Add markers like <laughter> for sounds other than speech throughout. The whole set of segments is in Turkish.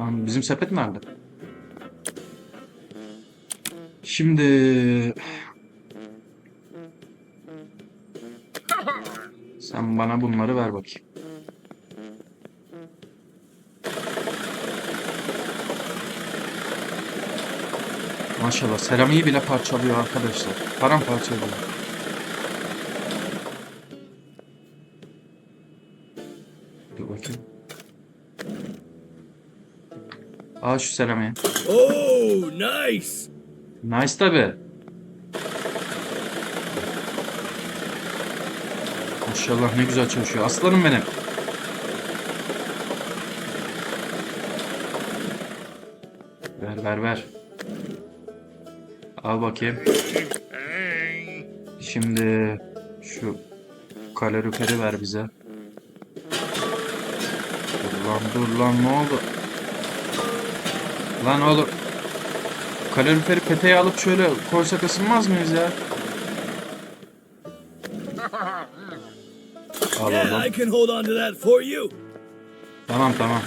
Lan bizim sepet nerede? Şimdi sen bana bunları ver bakayım. Maşallah seramiği bile parçalıyor arkadaşlar. Paramparça ediyor. Aa şu seramiği. Oh, nice. Nice tabi. Maşallah ne güzel çalışıyor. Aslanım benim. Ver ver ver. Al bakayım. Şimdi şu kaloriferi ver bize. Dur lan dur lan ne oldu? Lan oğlum. Kaloriferi peteğe alıp şöyle koysak ısınmaz mıyız ya? Al Yeah, oğlum. I can hold on to that for you. Tamam tamam.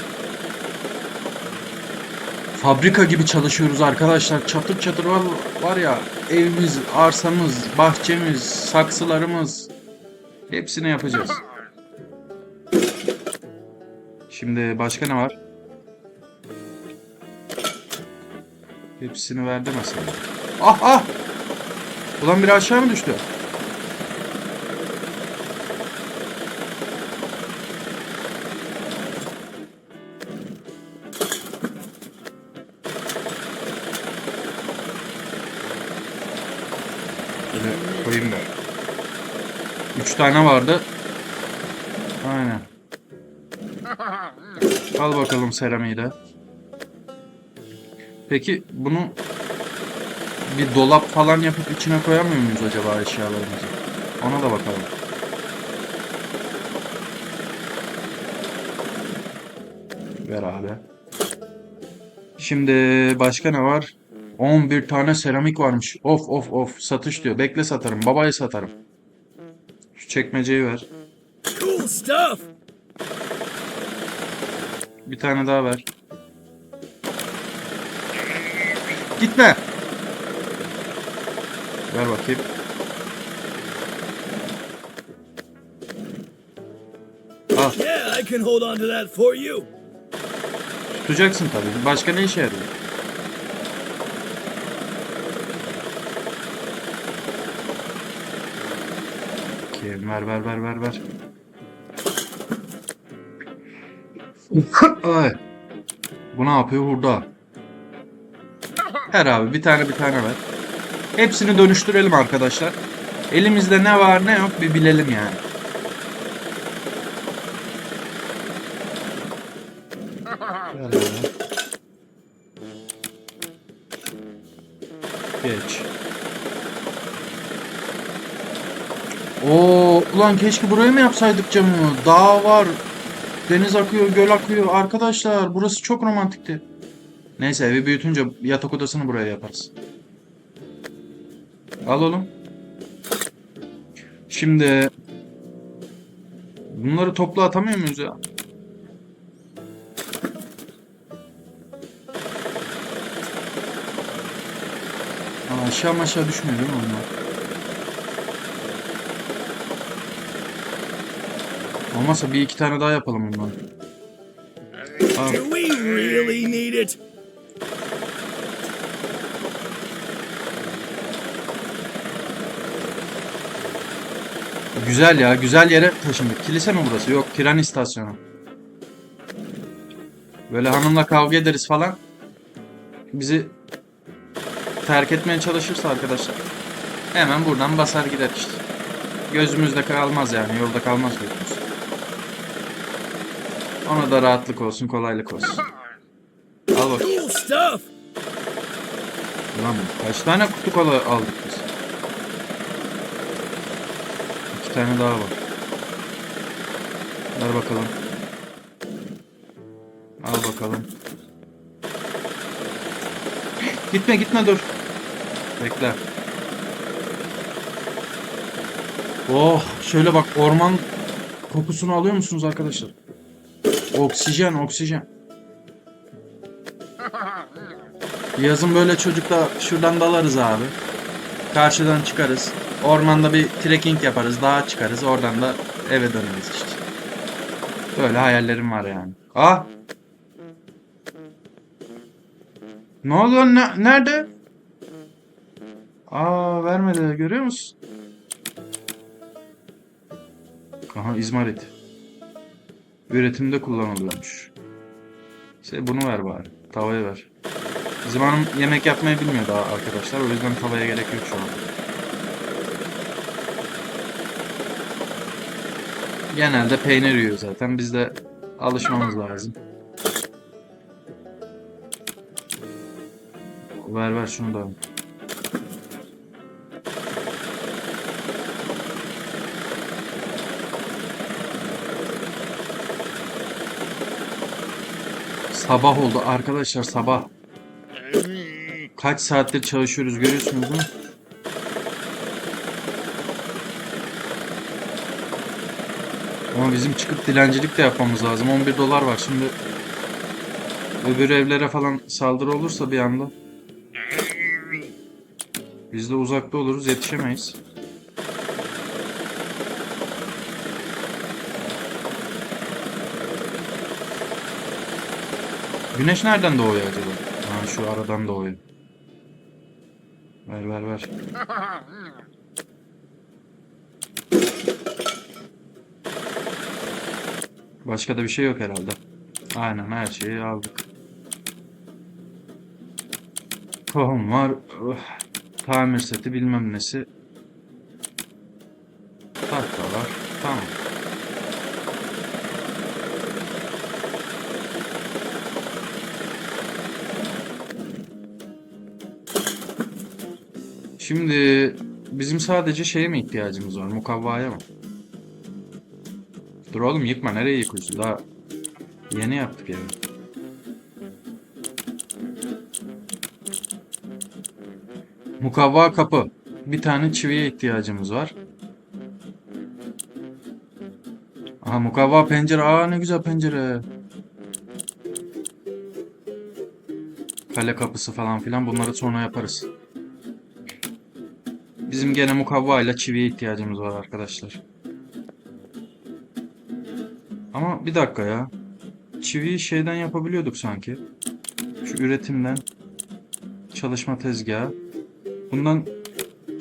Fabrika gibi çalışıyoruz arkadaşlar. Çatır çatır var, var ya evimiz, arsamız, bahçemiz, saksılarımız hepsini yapacağız. Şimdi başka ne var? Hepsini verdi mesela. Ah ah! Ulan biri aşağı mı düştü? Şöyle koyayım da. Üç tane vardı. Aynen. Al bakalım seramiği de. Peki bunu bir dolap falan yapıp içine koyamıyor muyuz acaba eşyalarımızı? Ona da bakalım. Ver abi. Şimdi başka ne var? 11 tane seramik varmış. Of of of satış diyor. Bekle satarım. Babaya satarım. Şu çekmeceyi ver. Cool stuff. Bir tane daha ver. Gitme. Ver bakayım. Al. Yeah, I can hold on to that for you. Tutacaksın tabii. Başka ne işe yarıyor? Ver ver ver ver ver. Ay. Bu ne yapıyor burada? Her abi bir tane bir tane ver. Hepsini dönüştürelim arkadaşlar. Elimizde ne var ne yok bir bilelim yani. Geç. Oo, ulan keşke buraya mı yapsaydık camı? Dağ var. Deniz akıyor, göl akıyor. Arkadaşlar burası çok romantikti. Neyse evi büyütünce yatak odasını buraya yaparız. Al oğlum. Şimdi bunları toplu atamıyor muyuz ya? Aa, aşağı aşağı düşmüyor değil mi onlar? Olmazsa bir iki tane daha yapalım bundan. Aa, Do we really need it? Güzel ya, güzel yere taşındık. Kilise mi burası? Yok, tren istasyonu. Böyle hanımla kavga ederiz falan. Bizi terk etmeye çalışırsa arkadaşlar. Hemen buradan basar gider işte. Gözümüzde kalmaz yani, yolda kalmaz gözümüz. Ona da rahatlık olsun, kolaylık olsun. Al bak. Lan kaç tane kutu kola aldık biz? İki tane daha var. Ver bakalım. Al bakalım. Gitme gitme dur. Bekle. Oh şöyle bak orman kokusunu alıyor musunuz arkadaşlar? Oksijen oksijen. Yazın böyle çocukla şuradan dalarız abi. Karşıdan çıkarız. Ormanda bir trekking yaparız. Dağa çıkarız. Oradan da eve döneriz işte. Böyle hayallerim var yani. Ah! Ne oluyor? Ne, nerede? Aa vermedi. Görüyor musun? Aha izmarit. Üretimde kullanılıyormuş. İşte bunu ver bari. Tavayı ver. Bizim hanım yemek yapmayı bilmiyor daha arkadaşlar. O yüzden tavaya gerek yok şu an. Genelde peynir yiyor zaten. Biz de alışmamız lazım. Ver ver şunu da. Sabah oldu arkadaşlar sabah. Kaç saattir çalışıyoruz görüyorsunuz mu? Ama bizim çıkıp dilencilik de yapmamız lazım. 11 dolar var şimdi. Öbür evlere falan saldırı olursa bir anda. Biz de uzakta oluruz yetişemeyiz. Güneş nereden doğuyor acaba? Ha şu aradan doğuyor. Ver ver ver. <laughs> Başka da bir şey yok herhalde. Aynen her şeyi aldık. Tohum var. Öh, Tamir seti bilmem nesi. Tahta var. Tamam. Şimdi bizim sadece şeye mi ihtiyacımız var? Mukavvaya mı? Dur oğlum yıkma. Nereye yıkıyorsun? Daha yeni yaptık evi. Mukavva kapı. Bir tane çiviye ihtiyacımız var. Aha mukavva pencere. Aa ne güzel pencere. Kale kapısı falan filan bunları sonra yaparız. Bizim gene mukavva ile çiviye ihtiyacımız var arkadaşlar. Ama bir dakika ya. Çiviyi şeyden yapabiliyorduk sanki. Şu üretimden. Çalışma tezgahı. Bundan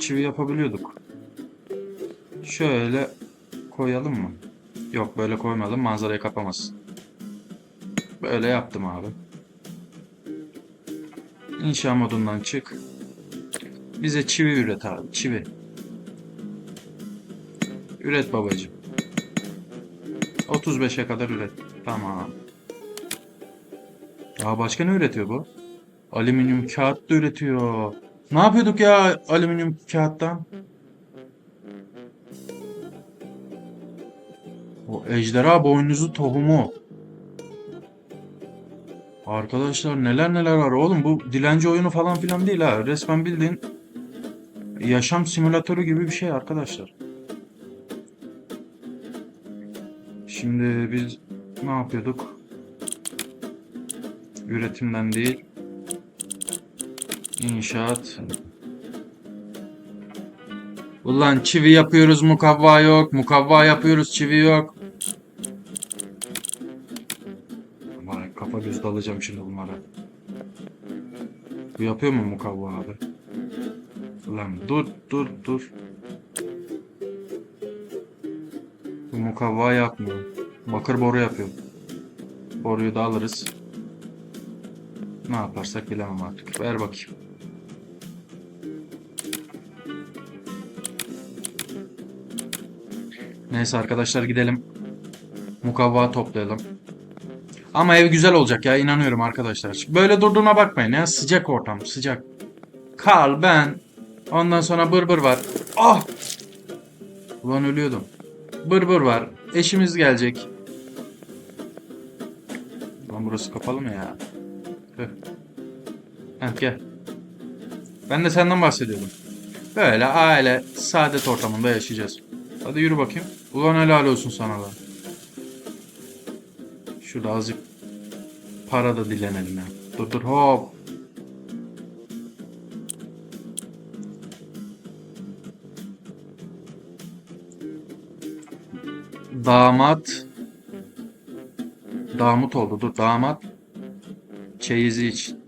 çivi yapabiliyorduk. Şöyle koyalım mı? Yok böyle koymayalım manzarayı kapamaz. Böyle yaptım abi. İnşa modundan çık. Bize çivi üret abi çivi. Üret babacığım. 35'e kadar üret. Tamam. Aa başka ne üretiyor bu? Alüminyum kağıt da üretiyor. Ne yapıyorduk ya alüminyum kağıttan? O ejderha boynuzu tohumu. Arkadaşlar neler neler var oğlum bu dilenci oyunu falan filan değil ha. Resmen bildiğin yaşam simülatörü gibi bir şey arkadaşlar. Şimdi biz ne yapıyorduk? Üretimden değil. İnşaat. Ulan çivi yapıyoruz mukavva yok. Mukavva yapıyoruz çivi yok. Aman kafa göz dalacağım şimdi bunlara. Bu yapıyor mu mukavva abi? Ulan dur dur dur. Mukavva yapmıyor. Bakır boru yapıyor. Boruyu da alırız. Ne yaparsak bilemem artık. Ver bakayım. Neyse arkadaşlar gidelim. Mukavva toplayalım. Ama ev güzel olacak ya inanıyorum arkadaşlar. Böyle durduğuna bakmayın ya sıcak ortam sıcak. Karl ben ondan sonra bırbır var. Ah! Ulan ölüyordum. Bırbır var. Eşimiz gelecek. Lan burası kapalı mı ya? Tüh. Heh, gel. Ben de senden bahsediyordum. Böyle aile saadet ortamında yaşayacağız. Hadi yürü bakayım. Ulan helal olsun sana da. Şurada azıcık para da dilenelim ya. Dur dur hop. Damat Damut oldu. Dur damat çeyizi için.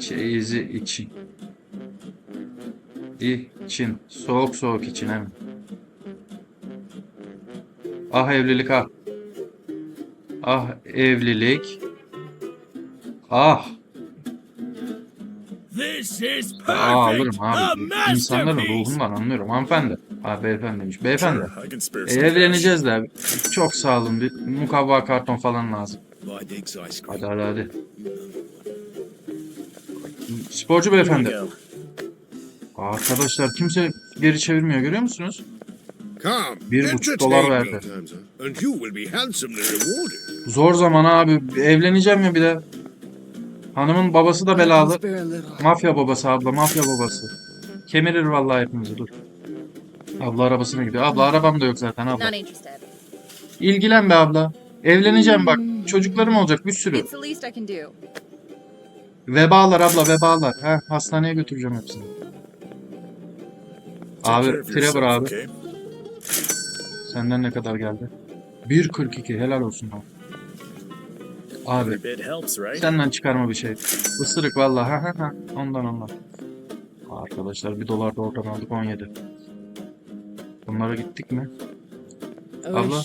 Çeyizi için. için. Soğuk soğuk için hem. Ah evlilik ah. Ah evlilik. Ah. This is Aa, alırım perfect. abi. İnsanların ruhundan anlıyorum. Hanımefendi. Ha beyefendi demiş. Beyefendi. Evleneceğiz de. Çok sağ olun. Bir mukavva karton falan lazım. Hadi hadi hadi. Sporcu beyefendi. Arkadaşlar kimse geri çevirmiyor görüyor musunuz? Bir buçuk dolar verdi. Zor zaman abi. Evleneceğim ya bir de. Hanımın babası da belalı. Mafya babası abla, mafya babası. Kemirir vallahi hepimizi dur. Abla arabasına gidiyor. Abla arabam da yok zaten abla. Not interested. İlgilen be abla. Evleneceğim bak. Çocuklarım olacak bir sürü. It's the least I can do. Vebalar abla vebalar. Heh, hastaneye götüreceğim hepsini. Abi Trevor abi. Senden ne kadar geldi? 1.42 helal olsun abi. Abi senden çıkarma bir şey. Isırık vallahi ha ha ha. Ondan ondan. Arkadaşlar bir dolar da oradan aldık 17. Bunlara gittik mi? Abla.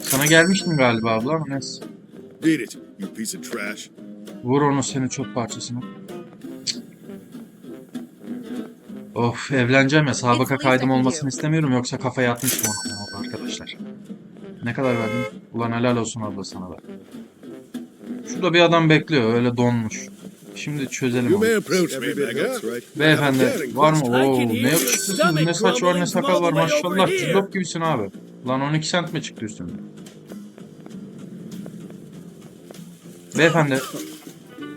Sana gelmiştim galiba abla ama neyse. Beat it, you piece of trash. Vur onu seni çöp parçasına. Of evleneceğim ya sabıka kaydım olmasını istemiyorum yoksa kafaya atmıştım onu arkadaşlar. Ne kadar verdin? Ulan helal olsun abla sana da. Şurada bir adam bekliyor öyle donmuş. Şimdi çözelim onu. Beyefendi var mı? Oo ne yakışıklısın ne saç var ne sakal var maşallah cillop gibisin abi. Lan 12 cent mi çıktı üstünde? Beyefendi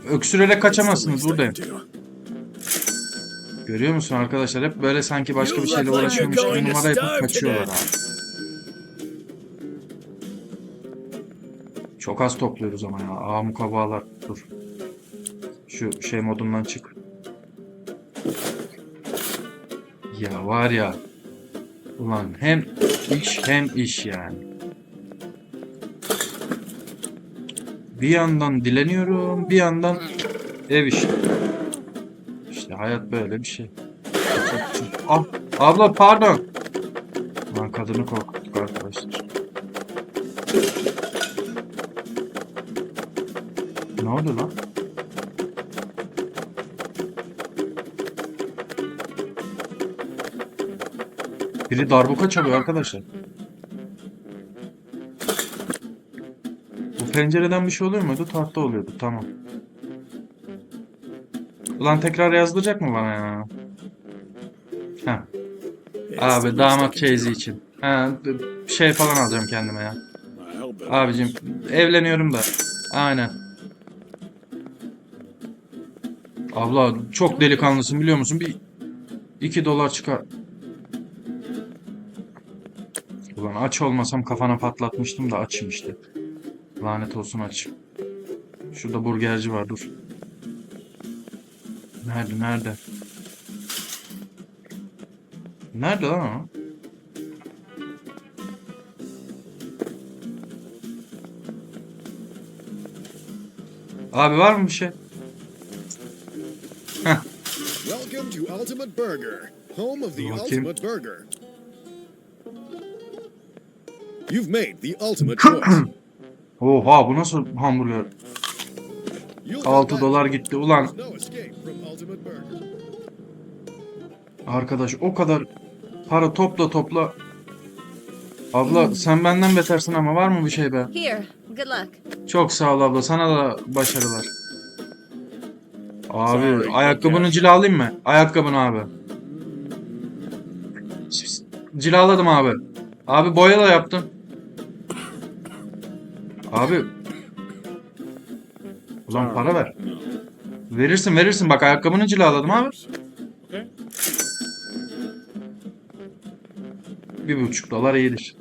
öksürerek kaçamazsınız buradayım. Görüyor musun arkadaşlar? Hep böyle sanki başka bir şeyle uğraşıyormuş gibi numara yapıp kaçıyorlar abi. Çok az topluyoruz ama ya. Aa mukavvalar. Dur. Şu şey modundan çık. Ya var ya. Ulan hem iş hem iş yani. Bir yandan dileniyorum, bir yandan ev işi. İşte hayat böyle bir şey. Ah, abla pardon. Lan kadını korkuttuk arkadaşlar. Ne oldu lan? Biri darbuka çalıyor arkadaşlar. Bu pencereden bir şey oluyor muydu? Tahta oluyordu. Tamam. Ulan tekrar yazdıracak mı bana ya? The Abi damat çeyizi için. Ha, şey falan alacağım kendime ya. Abicim evleniyorum da. Aynen. Abla çok delikanlısın biliyor musun? Bir 2 dolar çıkar. Ulan aç olmasam kafana patlatmıştım da açım işte. Lanet olsun aç. Şurada burgerci var dur. Nerede nerede? Nerede lan o? Abi var mı bir şey? Welcome to Ultimate Burger, home of the. Ultimate Burger. You've made the ultimate choice. <clears throat> Oha bu nasıl hamburger? You'll 6 have dolar gitti. Ulan There's no escape from Ultimate Burger. arkadaş o kadar para topla topla. Abla sen benden betersin ama var mı bir şey be? Here, good luck. Çok sağ ol abla. Sana da başarılar. Abi ayakkabını cilalayayım mı? Ayakkabını abi. Cilaladım abi. Abi boya da yaptım. Abi. Ulan para ver. Verirsin verirsin bak ayakkabını cilaladım abi. Bir buçuk dolar iyidir.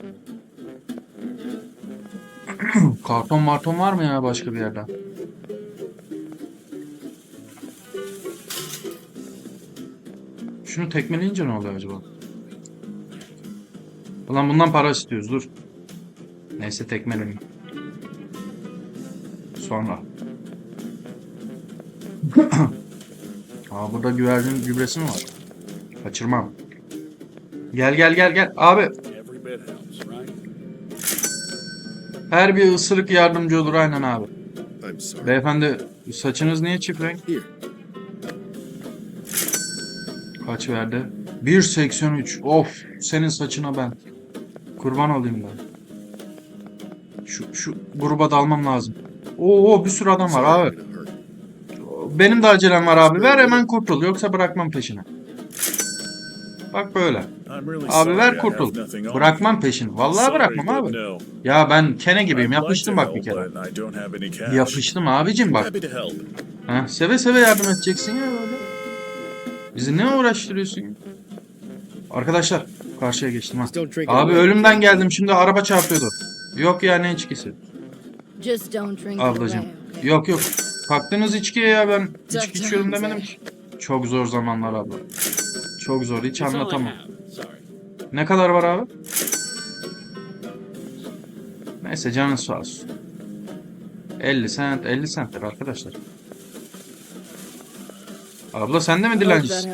<clears throat> Karton marton var mı ya başka bir yerde? Şunu tekmeleyince ne oluyor acaba? Ulan bundan para istiyoruz dur. Neyse tekmeleyin. Sonra. <clears throat> Aa burada güvercin gübresi mi var? Kaçırmam. Gel gel gel gel. Abi her bir ısırık yardımcı olur aynen abi. Beyefendi saçınız niye çift renk? Kaç verdi? 1.83. Of senin saçına ben. Kurban olayım ben. Şu, şu gruba dalmam lazım. Oo bir sürü adam var abi. Benim de acelem var abi. Ver hemen kurtul yoksa bırakmam peşini. Bak böyle. Abi ver kurtul. Bırakmam peşini. Vallahi bırakmam abi. Ya ben kene gibiyim. Yapıştım bak bir kere. Yapıştım abicim bak. Ha, seve seve yardım edeceksin ya böyle. Bizi ne uğraştırıyorsun ya? Arkadaşlar karşıya geçtim ha. Abi ölümden geldim şimdi araba çarpıyordu. Yok ya ne içkisi? Just don't drink away. Yok yok. Kalktınız içkiye ya ben içki içiyorum demedim ki. Çok zor zamanlar abla. Çok zor hiç anlatamam. Ne kadar var abi? Neyse canın sağ olsun. 50 sent 50 centtir arkadaşlar. Abla sen de mi dilencisin?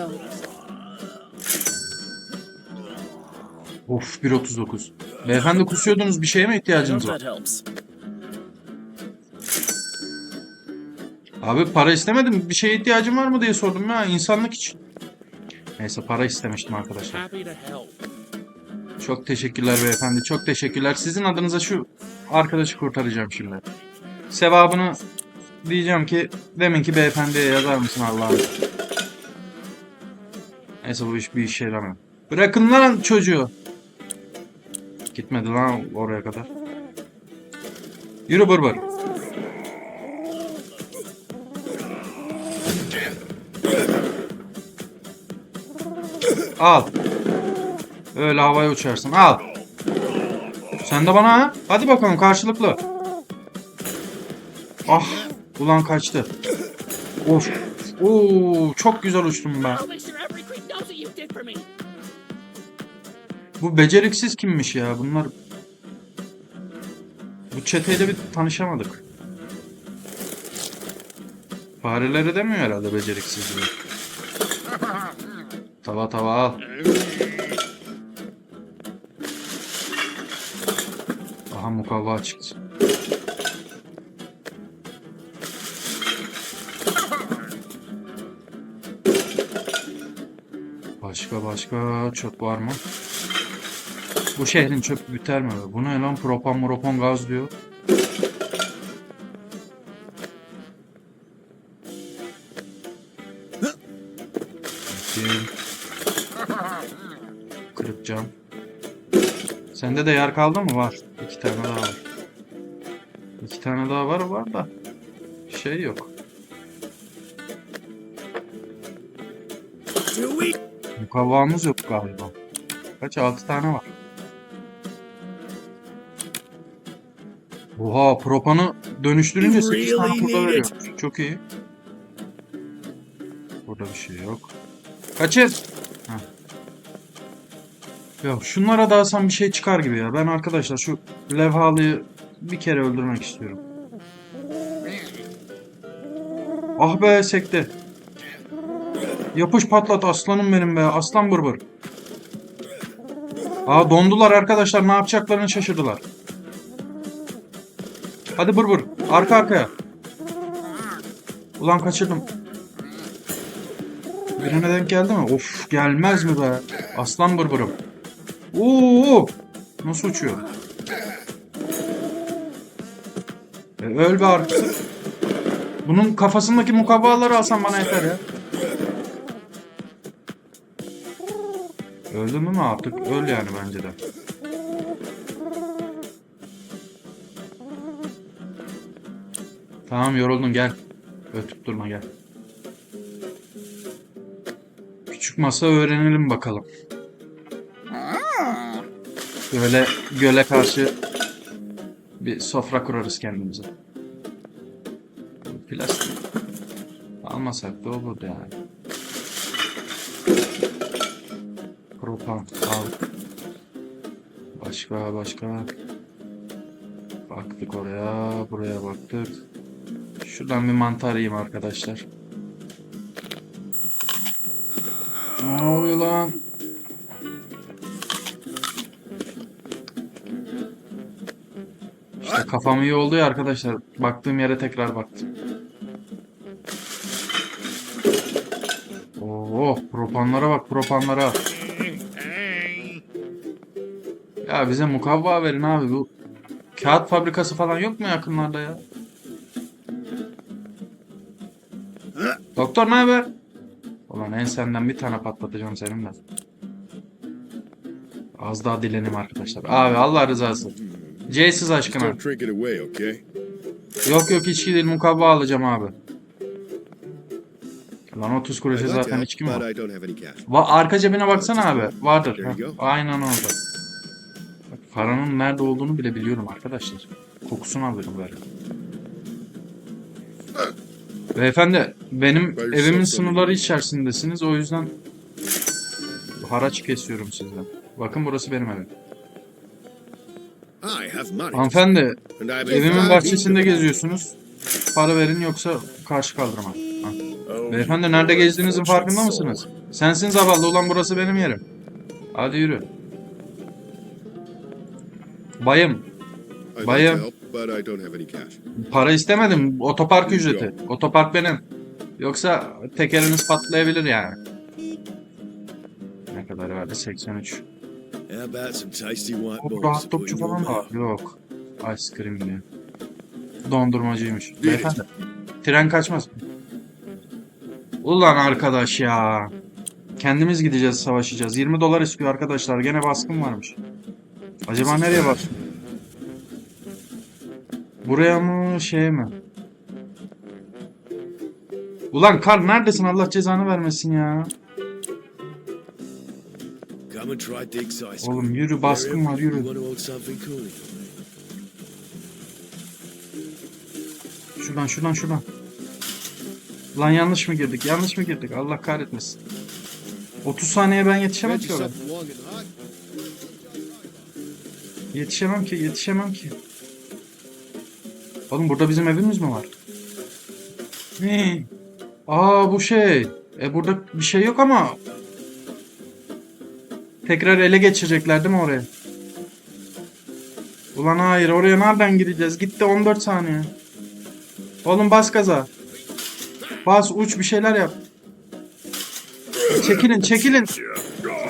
Of 1.39. Beyefendi kusuyordunuz bir şeye mi ihtiyacınız var? Abi para istemedim. Bir şeye ihtiyacın var mı diye sordum ya insanlık için. Neyse para istemiştim arkadaşlar. Çok teşekkürler beyefendi. Çok teşekkürler. Sizin adınıza şu arkadaşı kurtaracağım şimdi. Sevabını diyeceğim ki deminki beyefendiye yazar mısın Allah'ım? Neyse bu iş bir işe yaramıyor. Bırakın lan çocuğu. Gitmedi lan oraya kadar. Yürü bır bır. Al. Öyle havaya uçarsın. Al. Sen de bana ha? Hadi bakalım karşılıklı. Ah. Ulan kaçtı. Of. Oo, çok güzel uçtum ben. Bu beceriksiz kimmiş ya? Bunlar... Bu çeteyle bir tanışamadık. Fareleri demiyor herhalde beceriksiz diye. Tava tava al. Aha mukavva çıktı. Başka başka çöp var mı? Bu şehrin çöpü biter mi? Bu ne lan propan propan gaz diyor. Sende de yer kaldı mı? Var. İki tane daha var. İki tane daha var var da şey yok. Mukavvamız yok galiba. Kaç? Altı tane var. Oha propanı dönüştürünce You 8 tane need veriyor. Çok iyi. Burada bir şey yok. Kaçın. Ya şunlara dalsam bir şey çıkar gibi ya. Ben arkadaşlar şu levhalıyı bir kere öldürmek istiyorum. Ah be sekte. Yapış patlat aslanım benim be. Aslan bırbır. Aa dondular arkadaşlar. Ne yapacaklarını şaşırdılar. Hadi bırbır. Arka arkaya. Ulan kaçırdım. Birine denk geldi mi? Of gelmez mi be? Aslan bırbırım. Oo! Nasıl uçuyor? E, öl be artık. Bunun kafasındaki mukavvaları alsan bana yeter ya. Öldü mü artık? Öl yani bence de. Tamam yoruldun gel. Ötüp durma gel. Küçük masa öğrenelim bakalım. Böyle göle karşı Bir sofra kurarız kendimize. Plastik. Almasak da olurdu yani. Propan al. Başka başka. Baktık oraya, buraya baktık. Şuradan bir mantar yiyeyim arkadaşlar. Ne oluyor lan? Kafam iyi oldu ya arkadaşlar. Baktığım yere tekrar baktım. Oo, propanlara bak propanlara. Ya bize mukavva verin abi bu. Kağıt fabrikası falan yok mu yakınlarda ya? Doktor ne haber? Ulan en senden bir tane patlatacağım seninle. Az daha dilenim arkadaşlar. Abi Allah rızası. C'siz aşkına. Yok yok içki değil mukavva alacağım abi. Lan 30 kuruşa zaten içki mi var? Va arka cebine baksana abi. Vardır. Go. Aynen orada. Bak, paranın nerede olduğunu bile biliyorum arkadaşlar. Kokusunu alırım böyle. Beyefendi benim Ben evimin sınırları içerisindesiniz. O yüzden haraç kesiyorum sizden. Bakın burası benim evim. Hanımefendi evimin bahçesinde geziyorsunuz. Para verin yoksa karşı kaldırma. Ha. Oh, Beyefendi nerede gezdiğinizin farkında mısınız? Sensin zavallı olan burası benim yerim. Hadi yürü. Bayım, Bayım. para istemedim. Otopark ücreti. Otopark benim. Yoksa tekeriniz patlayabilir yani. Ne kadar verdi? 83. How about some tasty white Hop, balls to rahat put topçu falan var. Yok. Ice cream diyor. Dondurmacıymış. Beyefendi. Tren kaçmaz. Ulan arkadaş ya. Kendimiz gideceğiz savaşacağız. 20 dolar istiyor arkadaşlar. Gene baskın varmış. Acaba nereye bak? Buraya mı şey mi? Ulan kar neredesin Allah cezanı vermesin ya. Oğlum yürü baskın var yürü. Şuradan şuradan şuradan. Lan yanlış mı girdik? Yanlış mı girdik? Allah kahretmesin. 30 saniye ben yetişemem ki oraya. Yetişemem ki, yetişemem ki. Oğlum burada bizim evimiz mi var? Ne? Aa bu şey. E burada bir şey yok ama. Tekrar ele geçirecekler değil mi oraya? Ulan hayır oraya nereden gideceğiz? Gitti 14 saniye. Oğlum bas gaza. Bas uç bir şeyler yap. Çekilin çekilin.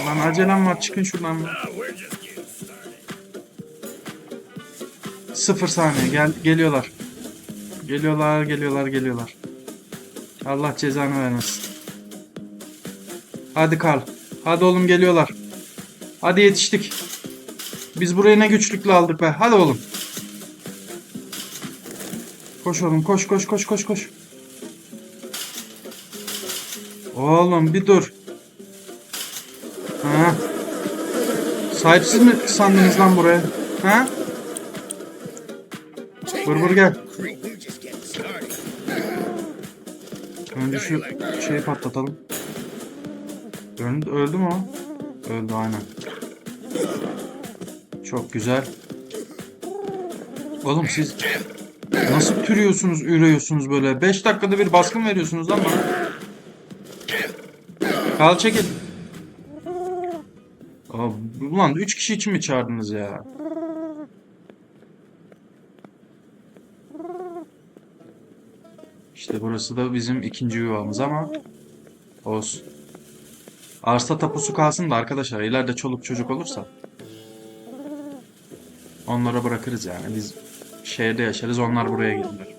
Lan acelem var çıkın şuradan. Sıfır saniye gel geliyorlar. Geliyorlar geliyorlar geliyorlar. Allah cezanı vermesin. Hadi Karl. Hadi oğlum geliyorlar. Hadi yetiştik. Biz burayı ne güçlükle aldık be. Hadi oğlum. Koş oğlum koş koş koş koş koş. Oğlum bir dur. Ha? Sahipsiz mi sandınız lan buraya? Ha? Vur vur gel. Önce şu şeyi patlatalım. Öldü, öldü mü o? Öldü aynen. Çok güzel. Oğlum siz nasıl türüyorsunuz, ürüyorsunuz böyle? 5 dakikada bir baskın veriyorsunuz bana. Kal çekil. Aa, ulan 3 kişi için mi çağırdınız ya? İşte burası da bizim ikinci yuvamız ama olsun. Arsa tapusu kalsın da arkadaşlar ileride çoluk çocuk olursa onlara bırakırız yani. Biz şehirde yaşarız onlar buraya gelirler.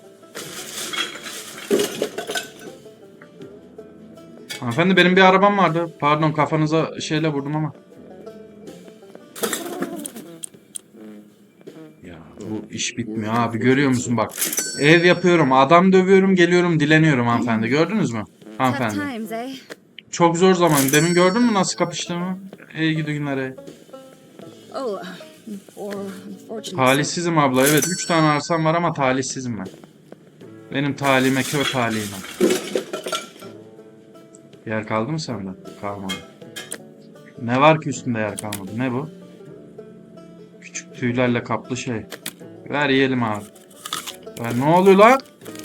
Hanımefendi benim bir arabam vardı. Pardon kafanıza şeyle vurdum ama. Ya bu iş bitmiyor abi görüyor musun bak. Ev yapıyorum, adam dövüyorum, geliyorum, dileniyorum hanımefendi. Gördünüz mü? Hanımefendi. Çok zor zaman. Demin gördün mü nasıl kapıştığımı? İyi günlere. Oh. Talihsizim abla. Evet 3 tane arsam var ama talihsizim ben. Benim talihime kör talihime. Yer kaldı mı sende? Kalmadı. Ne var ki üstünde yer kalmadı? Ne bu? Küçük tüylerle kaplı şey. Ver yiyelim abi. Ver, ne oluyor lan?